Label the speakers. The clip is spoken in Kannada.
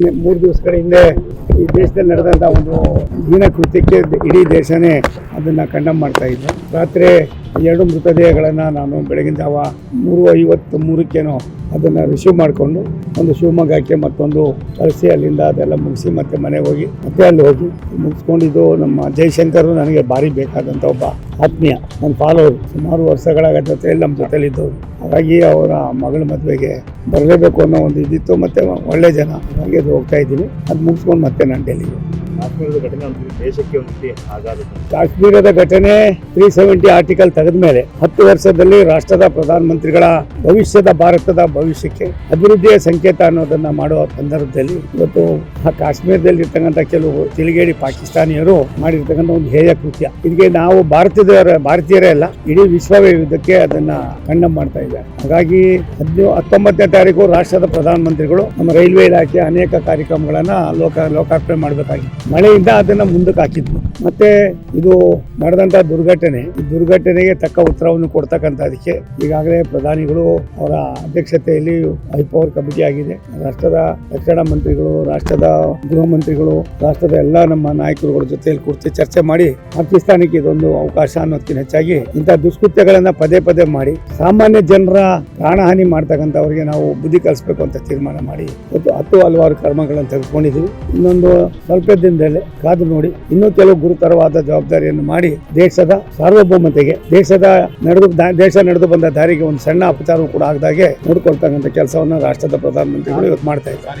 Speaker 1: ಮೂರು ದಿವಸಗಳ ಹಿಂದೆ ಈ ದೇಶದಲ್ಲಿ ನಡೆದಂಥ ಒಂದು ಹೀನ ಕೃತ್ಯಕ್ಕೆ ಇಡೀ ದೇಶನೇ ಅದನ್ನು ಕಂಡಮ್ ಮಾಡ್ತಾ ಇದ್ದೆ ರಾತ್ರಿ ಎರಡು ಮೃತದೇಹಗಳನ್ನು ನಾನು ಬೆಳಗಿನ ಜಾವ ಮೂರು ಐವತ್ತು ಮೂರಕ್ಕೇನೋ ಅದನ್ನು ರಿಸೀವ್ ಮಾಡಿಕೊಂಡು ಒಂದು ಶಿವಮೊಗ್ಗಕ್ಕೆ ಮತ್ತೊಂದು ಕಳಿಸಿ, ಅಲ್ಲಿಂದ ಅದೆಲ್ಲ ಮುಗಿಸಿ ಮತ್ತೆ ಮನೆಗೆ ಹೋಗಿ, ಮತ್ತೆ ಅಲ್ಲಿ ಹೋಗಿ ಮುಗಿಸ್ಕೊಂಡಿದ್ದು ನಮ್ಮ ಜಯಶಂಕರ್ ನನಗೆ ಭಾರಿ ಬೇಕಾದಂಥ ಒಬ್ಬ ಆತ್ಮೀಯ, ನನ್ನ ಫಾಲೋವರ್ ಸುಮಾರು ವರ್ಷಗಳ ಜೊತೆಯಲ್ಲಿ ನಮ್ಮ ಜೊತೆಲಿದ್ದವರು. ಹಾಗಾಗಿ ಅವರ ಮಗಳ ಮದುವೆಗೆ ಬರಲೇಬೇಕು ಅನ್ನೋ ಒಂದು ಇದಿತ್ತು, ಮತ್ತೆ ಒಳ್ಳೆ ಜನ ಹಾಗೆ ಅದು ಹೋಗ್ತಾ ಇದ್ದೀನಿ. ಅದು ಮುಗಿಸ್ಕೊಂಡು ಮತ್ತೆ ನಾನು ಡೆಲ್ಲಿಗೆ
Speaker 2: ಕಾಶ್ಮೀರದ ಘಟನೆ ದೇಶಕ್ಕೆ ಒಂದು
Speaker 1: ಕಾಶ್ಮೀರದ ಘಟನೆ ತ್ರೀ ಸೆವೆಂಟಿ ಆರ್ಟಿಕಲ್ ತೆಗೆದ ಮೇಲೆ ಹತ್ತು ವರ್ಷದಲ್ಲಿ ರಾಷ್ಟ್ರದ ಪ್ರಧಾನಮಂತ್ರಿಗಳ ಭವಿಷ್ಯದ ಭಾರತದ ಭವಿಷ್ಯಕ್ಕೆ ಅಭಿವೃದ್ಧಿಯ ಸಂಕೇತ ಅನ್ನೋದನ್ನ ಮಾಡುವ ಸಂದರ್ಭದಲ್ಲಿ ಇವತ್ತು ಆ ಕಾಶ್ಮೀರದಲ್ಲಿ ಇರ್ತಕ್ಕಂಥ ಕೆಲವು ತಿಳಿಗೇಡಿ ಪಾಕಿಸ್ತಾನಿಯರು ಮಾಡಿರ್ತಕ್ಕಂಥ ಒಂದು ಹೇಯ ಕೃತ್ಯ. ಇದಕ್ಕೆ ನಾವು ಭಾರತದ ಭಾರತೀಯರೇ ಅಲ್ಲ, ಇಡೀ ವಿಶ್ವವೇ ಇದಕ್ಕೆ ಅದನ್ನ ಕಂಡಮ್ ಮಾಡ್ತಾ ಇದ್ದಾರೆ ಹಾಗಾಗಿ ಹದಿನ, ಹತ್ತೊಂಬತ್ತನೇ ತಾರೀಕು ರಾಷ್ಟ್ರದ ಪ್ರಧಾನಮಂತ್ರಿಗಳು ನಮ್ಮ ರೈಲ್ವೆ ಇಲಾಖೆ ಅನೇಕ ಕಾರ್ಯಕ್ರಮಗಳನ್ನ ಲೋಕ, ಲೋಕಾರ್ಪಣೆ ಮಾಡಬೇಕಾಗಿತ್ತು. ಮಳೆಯಿಂದ ಅದನ್ನ ಮುಂದಕ್ಕೆ ಹಾಕಿದ್ವು. ಮತ್ತೆ ಇದು ನಡೆದಂತ ದುರ್ಘಟನೆ, ಈ ದುರ್ಘಟನೆಗೆ ತಕ್ಕ ಉತ್ತರವನ್ನು ಕೊಡ್ತಕ್ಕಂಥದಕ್ಕೆ ಈಗಾಗಲೇ ಪ್ರಧಾನಿಗಳು ಅವರ ಅಧ್ಯಕ್ಷತೆಯಲ್ಲಿ ಹೈಪವರ್ ಕಮಿಟಿ ಆಗಿದೆ. ರಾಷ್ಟ್ರದ ರಕ್ಷಣಾ ಮಂತ್ರಿಗಳು, ರಾಷ್ಟ್ರದ ಗೃಹ ಮಂತ್ರಿಗಳು, ರಾಷ್ಟ್ರದ ಎಲ್ಲ ನಮ್ಮ ನಾಯಕರುಗಳ ಜೊತೆಯಲ್ಲಿ ಕುರಿತು ಚರ್ಚೆ ಮಾಡಿ ಪಾಕಿಸ್ತಾನಕ್ಕೆ ಇದೊಂದು ಅವಕಾಶ ಅನ್ನೋದಕ್ಕಿಂತ ಹೆಚ್ಚಾಗಿ ಇಂಥ ದುಷ್ಕೃತ್ಯಗಳನ್ನ ಪದೇ ಪದೇ ಮಾಡಿ ಸಾಮಾನ್ಯ ಜನರ ಪ್ರಾಣಹಾನಿ ಮಾಡ್ತಕ್ಕಂಥವ್ರಿಗೆ ನಾವು ಬುದ್ಧಿ ಕಲಿಸ್ಬೇಕು ಅಂತ ತೀರ್ಮಾನ ಮಾಡಿ. ಹತ್ತು ಹಲವಾರು ಕರ್ಮಗಳನ್ನು ತೆಗೆದುಕೊಂಡಿದ್ದೀವಿ. ಇನ್ನೊಂದು ಸ್ವಲ್ಪ ದಿನದಲ್ಲೇ ಕಾದು ನೋಡಿ ಇನ್ನೂ ಕೆಲವು ಗುರುತರವಾದ ಜವಾಬ್ದಾರಿಯನ್ನು ಮಾಡಿ ದೇಶದ ಸಾರ್ವಭೌಮತೆಗೆ, ದೇಶದ ನಡೆದು ದೇಶ ನಡೆದು ಬಂದ ದಾರಿಗೆ ಒಂದು ಸಣ್ಣ ಅಪಚಾರವೂ ಕೂಡ ಆಗದಾಗೆ ನೋಡ್ಕೊಳ್ತಕ್ಕಂಥ ಕೆಲಸವನ್ನು ರಾಷ್ಟ್ರದ ಪ್ರಧಾನಮಂತ್ರಿಗಳು ಇವತ್ತು ಮಾಡ್ತಾ ಇದ್ದಾರೆ.